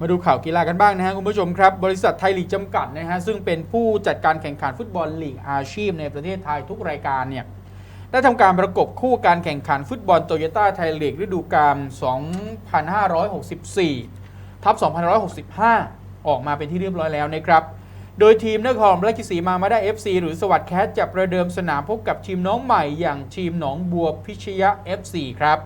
มาดูข่าวกีฬากันบ้างนะฮะคุณผู้ชมครับ บริษัทไทยลีกจำกัดนะฮะซึ่งเป็นผู้จัดการแข่งขันฟุตบอลลีกอาชีพในประเทศไทยทุกรายการเนี่ยได้ทำการประกบคู่การแข่งขันฟุตบอลโตโยต้าไทยลีกฤดูกาล 2564 ทับ 2565 ออกมาเป็นที่เรียบร้อยแล้วนะครับ โดยทีมนครราชสีมามาได้ FC หรือสวัสดิ์แคทจะประเดิมสนามพบกับทีมน้องใหม่อย่างทีมหนองบัวพิชยะ FC ครับ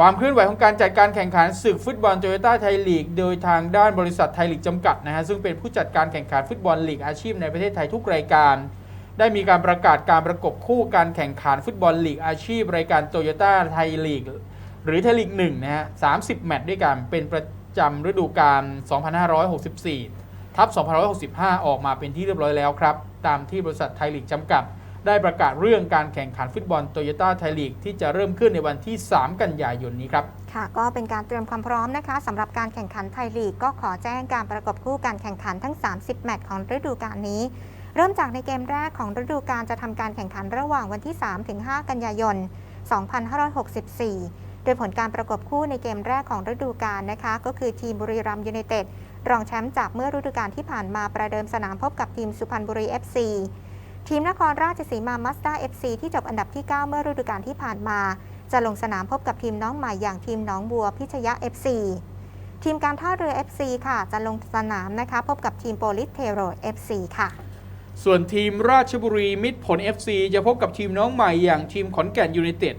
ความเคลื่อนไหวของการจัดการแข่งขันศึกฟุตบอลโตโยต้าไทยลีก โดยทางด้านบริษัทไทยลีกจำกัดนะฮะซึ่งเป็นผู้จัดการแข่งขันฟุตบอลลีกอาชีพในประเทศไทยทุกรายการ ได้มีการประกาศการประกบคู่การแข่งขันฟุตบอลลีกอาชีพ รายการโตโยต้าไทยลีก หรือไทยลีก1นะฮะ30แมตช์ด้วยกันเป็นประจำฤดูกาล 2564 ทับ 2565 ออกมาเป็นที่เรียบร้อยแล้วครับ ตามที่บริษัทไทยลีกจำกัด ได้ประกาศเรื่องการแข่งขันฟุตบอลโตโยต้าไทยลีกที่จะเริ่มขึ้นในวันที่ 3 กันยายนนี้ครับ ค่ะ ก็เป็นการเตรียมความพร้อมนะคะสำหรับการแข่งขันไทยลีก ก็ขอแจ้งการประกบคู่การแข่งขันทั้ง 30 แมตช์ของฤดูกาลนี้ เริ่มจากในเกมแรกของฤดูกาลจะทำการแข่งขันระหว่างวันที่ 3-5 กันยายน 2564 โดยผลการประกบคู่ในเกมแรกของฤดูกาลนะคะ ก็คือทีมบุรีรัมย์ยูไนเต็ดรองแชมป์จากเมื่อฤดูกาลที่ผ่านมาประเดิมสนามพบกับทีมสุพรรณบุรี FC ทีมนครราชสีมามัสด้า FC ที่จบอันดับที่ 9 เมื่อฤดูกาลที่ผ่านมา จะลงสนามพบกับทีมน้องใหม่อย่างทีมน้องบัวพิชยะ FC ทีมการท่าเรือ FC ค่ะ จะลงสนามนะคะ พบกับทีมโปลิสเทโร FC ค่ะ ส่วนทีมราชบุรีมิตรผล FC จะพบกับทีมน้องใหม่อย่างทีมขอนแก่นยูไนเต็ด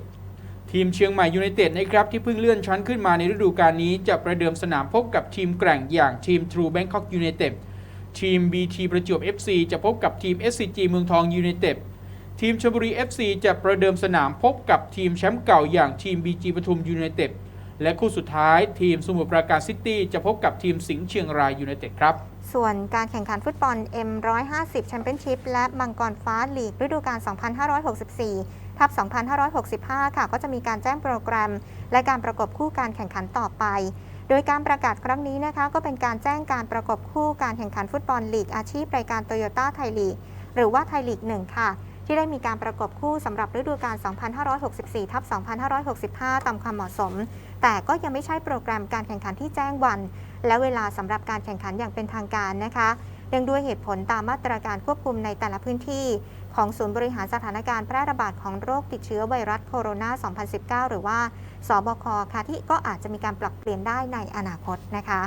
ทีมเชียงใหม่ยูไนเต็ดนะครับ ที่เพิ่งเลื่อนชั้นขึ้นมาในฤดูกาลนี้ จะประเดิมสนามพบกับทีมแกร่งอย่างทีม True Bangkok United ทีม BT ประจวบ FC จะพบกับทีม SCG เมืองทองยูไนเต็ดทีมชลบุรี FC จะประเดิมสนามพบกับทีมแชมป์เก่าอย่างทีม BG ปทุมยูไนเต็ด และคู่สุดท้ายทีมสมุทรปราการซิตี้จะพบกับทีมสิงห์เชียงรายยูไนเต็ดครับ ส่วนการแข่งขันฟุตบอล M150 แชมเปี้ยนชิพและมังกรฟ้าลีกฤดูกาล 2564 ทับ 2565 ค่ะ ก็จะมีการแจ้งโปรแกรม และการประกบคู่การแข่งขันต่อไป โดยการประกาศครั้งนี้นะคะ ก็เป็นการแจ้งการประกบคู่การแข่งขันฟุตบอลลีกอาชีพรายการโตโยต้าไทยลีกหรือว่าไทยลีก1ค่ะ ที่ได้มีการประกบคู่สำหรับฤดูกาล 2564 ทับ 2565 ตามความเหมาะสม แต่ก็ยังไม่ใช่โปรแกรมการแข่งขันที่แจ้งวัน และเวลาสำหรับการแข่งขันอย่างเป็นทางการนะคะเนื่องด้วยเหตุผลตามมาตรการควบคุมในแต่ละพื้นที่ ของศูนย์บริหารสถานการณ์แพร่ระบาดของโรคติดเชื้อไวรัสโคโรนา 2019 หรือว่า สบค ค่ะที่ก็อาจจะมีการปรับเปลี่ยนได้ในอนาคตนะคะ